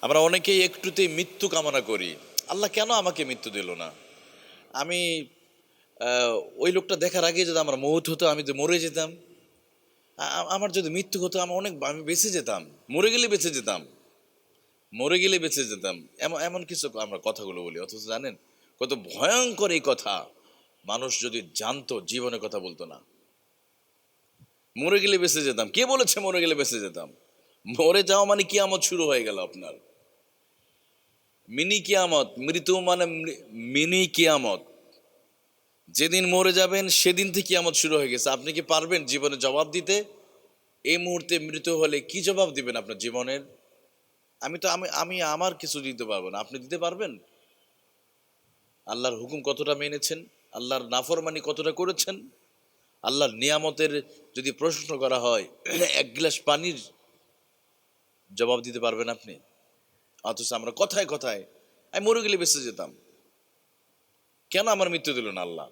আমরা অনেকেই একটুতেই মৃত্যু কামনা করি। আল্লাহ কেন আমাকে মৃত্যু দিল না? আমি ওই লোকটা দেখার আগে যদি আমার মৌত হতো, আমি তো মরে যেতাম আমার যদি মৃত্যু হতো, আমি অনেক, আমি বেঁচে যেতাম। মরে গেলে বেঁচে যেতাম। মরে গেলে বেঁচে যেতাম। এমন এমন কিছু আমরা কথাগুলো বলি, অথচ জানেন, কত ভয়ঙ্কর এই কথা। মানুষ যদি জানতো জীবনের কথা বলতো না। মরে গেলে বেঁচে যেতাম। কে বলেছে মরে গেলে বেঁচে যেতাম? মরে যাওয়া মানে কিয়ামত শুরু হয়ে গেল আপনার। মিনি কিয়ামত, মৃত্যু মানে মিনি কিয়ামত। যেদিন মরে যাবেন, সেদিন থেকে কিয়ামত শুরু হয়ে গেছে। আপনি কি পারবেন জীবনে জবাব দিতে? এই মুহূর্তে মৃত হলে কি জবাব দিবেন আপনার জীবনের? আমি তো, আমি আমি আমার কিছু দিতে পারব না। আপনি দিতে পারবেন? আল্লাহর হুকুম কতটা মেনেছেন? আল্লাহর নাফরমানি কতটা করেছেন? আল্লাহর নিয়ামতের যদি প্রশ্ন করা হয়, এক গ্লাস পানির জবাব দিতে পারবেন আপনি? অথচ আমরা কথায় কথায় আমি মরে গেলে বেঁচে যেতাম কেন আমার মৃত্যু দিল না আল্লাহ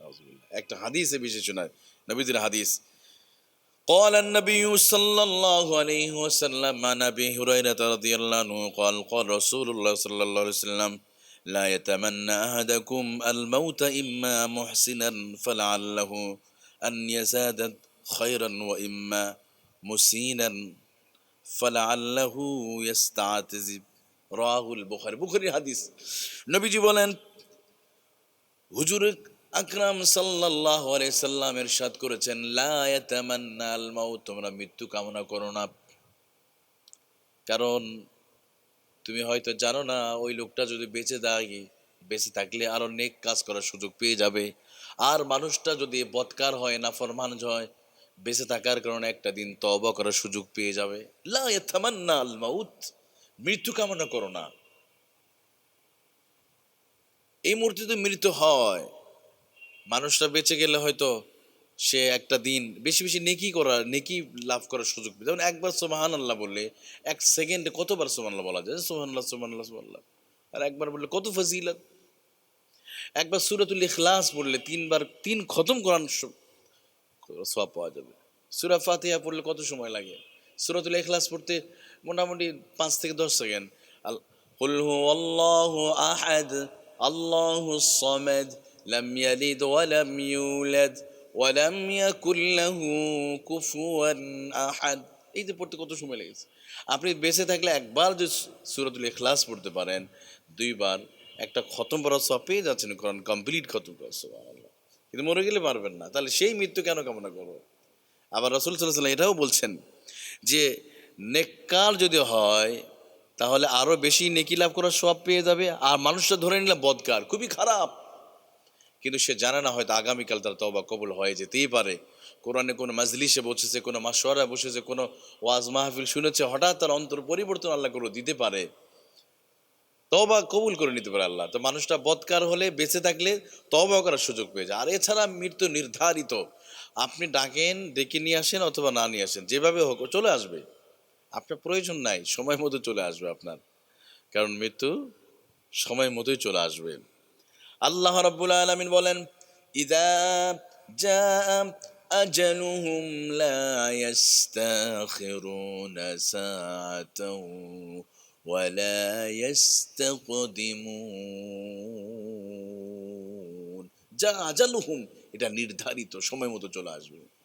নাউজুবিল্লাহ। একটা হাদিসে বিশেষ নয় নবীদের হাদিস قال النبي صلى الله عليه وسلم عن ابي هريره رضي الله عنه قال قال رسول الله صلى الله عليه وسلم لا يتمنى احدكم الموت اما محسنا فلعله ان يزداد خيرا واما مسينا হাদিস। নবীজি বলেন, হুজুর আকরাম সাল্লাহ সাল্লাম করেছেন তোমরা মৃত্যু কামনা করো না। কারণ তুমি হয়তো জানো না, ওই লোকটা যদি বেঁচে দাঁড়িয়ে, বেঁচে থাকলে আরও নেক কাজ করার সুযোগ পেয়ে যাবে। আর মানুষটা যদি বৎকার হয় না ফরমান হয় বেঁচে থাকার কারণে একটা দিন তওবা করার সুযোগ পেয়ে যাবে। মৃত্যু কামনা করো না। এই মুহূর্তে তো মৃত্যু হয়, মানুষটা বেঁচে গেলে হয়তো সে একটা দিন বেশি বেশি নেকি করার নেকি লাভ করার সুযোগ পেয়ে যেমন একবার সোমাহান আল্লাহ বললে, এক সেকেন্ডে কতবার সোমান আল্লাহ বলা যায়? সোহান আল্লাহ সোমান আল্লাহ সোমান আল্লাহ আর একবার বললে কত ফজিলত? একবার সুরাতুল ইখলাস বললে তিনবার, তিন খতম কোরআন সব পাওয়া যাবে সুরা ফাতিহা পড়লে কত সময় লাগে সুরাতুল ইখলাস পড়তে মোটামুটি পাঁচ থেকে দশ সেকেন্ড আল قل هو الله أحد الله الصمد لم يلد ولم يولد ولم يكن له كفوا أحد এই যে পড়তে কত সময় লেগেছে আপনি বেঁচে থাকলে একবার যে সুরাতুল ইখলাস পড়তে পারেন দুইবার একটা খতম করার সব পেয়ে যাচ্ছেন কোরআন কমপ্লিট খতম করার সুবহানাল্লাহ। কিন্তু মরে গেলে পারবেন না। তাহলে সেই মৃত্যু কেন কামনা করব? আবার রসুল সাল্লাহ এটাও বলছেন যে, নেককার যদি হয়, তাহলে আরও বেশি নেকি লাভ করার সব পেয়ে যাবে। আর মানুষটা ধরে নিলে বদকার, খুবই খারাপ। কিন্তু সে জানে না হয়তো আগামীকাল তার তবা কবুল হয়ে যেতেই পারে। কোরআনে কোনো মাজলিসে বসেছে, কোনো মাসোয়ারা বসেছে, কোনো ওয়াজ মাহফিল শুনেছে, হঠাৎ তার অন্তর পরিবর্তন আল্লাহ করে দিতে পারে। তবা কবুল করে নিতে পারে আল্লাহ। তো মানুষটা বদকার হলে, বেঁচে থাকলে তবা করার সুযোগ পেয়ে যায়। আর এছাড়া মৃত্যু নির্ধারিত। আপনি ডাকেন, ডেকে নিয়ে আসেন অথবা না নিয়ে আসেন, যেভাবে হোক, চলে আসবে। আপনার প্রয়োজন নাই, সময় মতো চলে আসবে আপনার। কারণ মৃত্যু সময় মতোই চলে আসবে। আল্লাহ রাব্বুল আলামিন বলেন, ইদা জা আজালুহুম লা ইস্তাখিরুনা সাআতাও ওয়ালা يستقدمون. যা আজালুহুম এটা নির্ধারিত সময় মতো চলে আসবে।